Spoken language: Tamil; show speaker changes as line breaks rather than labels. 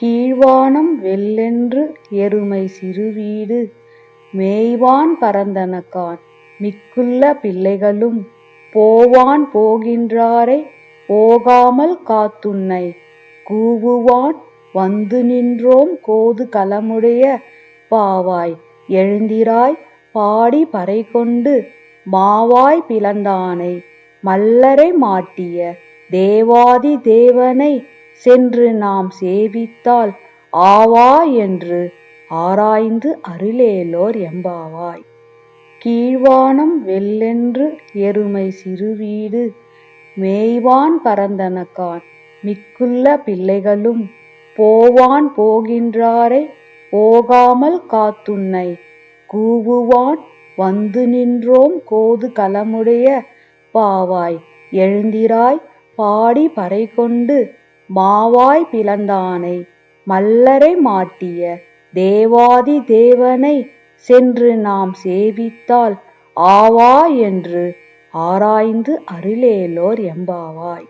கீழ்வானம் வெள்ளென்று எருமை சிறுவீடு மேய்வான் பரந்தனகான் மிக்குள்ள பிள்ளைகளும் போவான் போகின்றாரை போகாமல் காத்துன்னை கூவுவான் வந்து நின்றோம் கோது கலமுடைய பாவாய் எழுந்திராய் பாடி பறைகொண்டு மாவாய் பிளந்தானை மல்லரை மாட்டிய தேவாதி தேவனை சென்று நாம் சேவித்தால் ஆவா என்று ஆராய்ந்து அருளேலோர் எம்பாவாய். கீழ்வானம் வெள்ளென்று எருமை சிறுவீடு மேய்வான் பரந்தனக்கான் மிக்குள்ள பிள்ளைகளும் போவான் போகின்றாரை போகாமல் காத்துன்னை கூவுவான் வந்து நின்றோம் கோது கலமுடைய பாவாய் எழுந்திராய் பாடி பறை கொண்டு மாவாய் பிளந்தானை மல்லரை மாட்டிய தேவாதி தேவனை சென்று நாம் சேவித்தால் ஆவா என்று ஆராய்ந்து அருளேலோர் எம்பாவாய்.